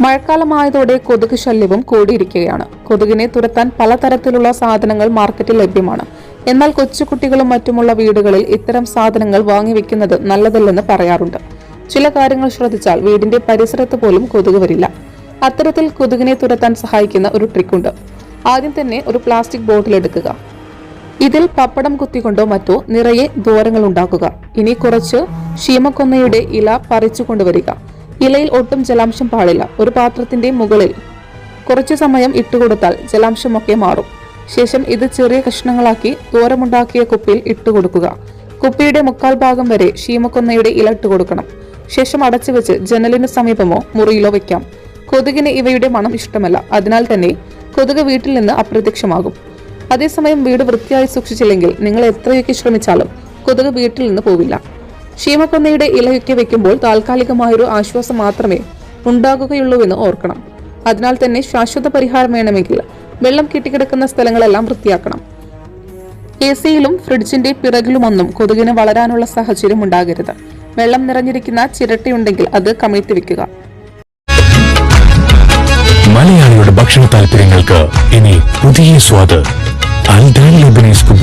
മഴക്കാലമായതോടെ കൊതുക് ശല്യവും കൂടിയിരിക്കുകയാണ്. കൊതുകിനെ തുരത്താൻ പലതരത്തിലുള്ള സാധനങ്ങൾ മാർക്കറ്റിൽ ലഭ്യമാണ്. എന്നാൽ കൊച്ചുകുട്ടികളും മറ്റുമുള്ള വീടുകളിൽ ഇത്തരം സാധനങ്ങൾ വാങ്ങിവെക്കുന്നത് നല്ലതല്ലെന്ന് പറയാറുണ്ട്. ചില കാര്യങ്ങൾ ശ്രദ്ധിച്ചാൽ വീടിന്റെ പരിസരത്ത് പോലും കൊതുക് വരില്ല. അത്തരത്തിൽ കൊതുകിനെ തുരത്താൻ സഹായിക്കുന്ന ഒരു ട്രിക്കുണ്ട്. ആദ്യം തന്നെ ഒരു പ്ലാസ്റ്റിക് ബോട്ടിൽ എടുക്കുക. ഇതിൽ പപ്പടം കുത്തിക്കൊണ്ടോ മറ്റോ നിറയെ ദ്വാരങ്ങൾ ഉണ്ടാക്കുക. ഇനി കുറച്ച് ശീമക്കൊന്നയുടെ ഇല പറിച്ചു കൊണ്ടുവരിക ഇലയിൽ ഒട്ടും ജലാംശം പാടില്ല ഒരു പാത്രത്തിന്റെ മുകളിൽ കുറച്ചു സമയം ഇട്ടുകൊടുത്താൽ ജലാംശമൊക്കെ മാറും. ശേഷം ഇത് ചെറിയ കഷ്ണങ്ങളാക്കി ദൂരമുണ്ടാക്കിയ കുപ്പിയിൽ ഇട്ടുകൊടുക്കുക കുപ്പിയുടെ മുക്കാൽ ഭാഗം വരെ ശീമക്കൊന്നയുടെ ഇല ഇട്ടുകൊടുക്കണം ശേഷം അടച്ചു വെച്ച് ജനലിന് സമീപമോ മുറിയിലോ വെക്കാം. കൊതുകിന് ഇവയുടെ മണം ഇഷ്ടമല്ല. അതിനാൽ തന്നെ കൊതുക് വീട്ടിൽ നിന്ന് അപ്രത്യക്ഷമാകും. അതേസമയം വീട് വൃത്തിയായി സൂക്ഷിച്ചില്ലെങ്കിൽ നിങ്ങൾ എത്രയൊക്കെ ശ്രമിച്ചാലും കൊതുക് വീട്ടിൽ നിന്ന് പോവില്ല. ക്ഷീമക്കൊന്നയുടെ ഇലയൊക്കെ വെക്കുമ്പോൾ താൽക്കാലികമായൊരു ആശ്വാസം മാത്രമേ ഉണ്ടാകുകയുള്ളൂവെന്ന് ഓർക്കണം. അതിനാൽ തന്നെ ശാശ്വത പരിഹാരം വേണമെങ്കിൽ വെള്ളം കെട്ടിക്കിടക്കുന്ന സ്ഥലങ്ങളെല്ലാം വൃത്തിയാക്കണം. എ സിയിലും ഫ്രിഡ്ജിന്റെ പിറകിലുമൊന്നും കൊതുകിന് വളരാനുള്ള സാഹചര്യം ഉണ്ടാകരുത്. വെള്ളം നിറഞ്ഞിരിക്കുന്ന ചിരട്ടയുണ്ടെങ്കിൽ അത് കമിഴ്ത്തി വെക്കുക. മലയാളിയുടെ ഭക്ഷണ താല്പര്യങ്ങൾക്ക് ഇനി പുതിയ സ്വാദ്. ലബനീസ് കുബൂസ്